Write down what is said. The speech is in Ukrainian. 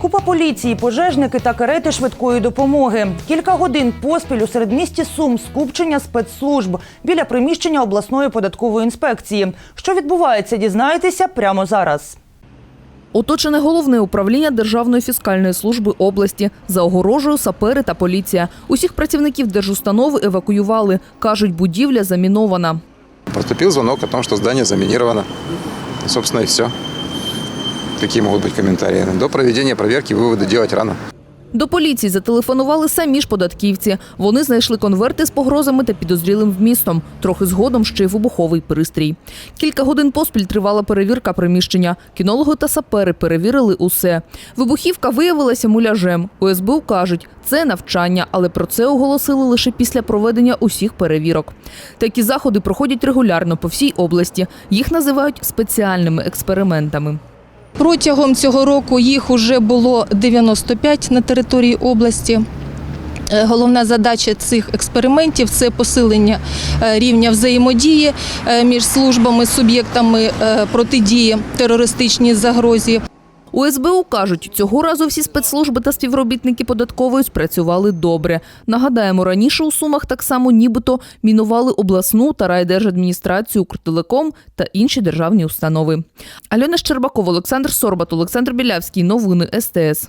Купа поліції, пожежники та карети швидкої допомоги. Кілька годин поспіль у середмісті Сум скупчення спецслужб біля приміщення обласної податкової інспекції. Що відбувається, дізнаєтеся прямо зараз. Оточене головне управління Державної фіскальної служби області. За огорожею сапери та поліція. Усіх працівників держустанови евакуювали. Кажуть, будівля замінована. Поступил звонок о том, что здание заминировано. И, собственно, и все. Какие могут быть комментарии? До проведения проверки выводы делать рано. До поліції зателефонували самі ж податківці. Вони знайшли конверти з погрозами та підозрілим вмістом. Трохи згодом ще й вибуховий пристрій. Кілька годин поспіль тривала перевірка приміщення. Кінологи та сапери перевірили усе. Вибухівка виявилася муляжем. У СБУ кажуть, це навчання, але про це оголосили лише після проведення усіх перевірок. Такі заходи проходять регулярно по всій області. Їх називають спеціальними експериментами. Протягом цього року їх вже було 95 на території області. Е, Головна задача цих експериментів це посилення е, рівня взаємодії е, між службами, суб'єктами протидії терористичній загрозі. У СБУ кажуть, цього разу всі спецслужби та співробітники податкової спрацювали добре. Нагадаємо, раніше у Сумах так само нібито мінували обласну та райдержадміністрацію, Укртелеком та інші державні установи. Альона Щербакова, Олександр Сорбат, Олександр Білявський. Новини СТС.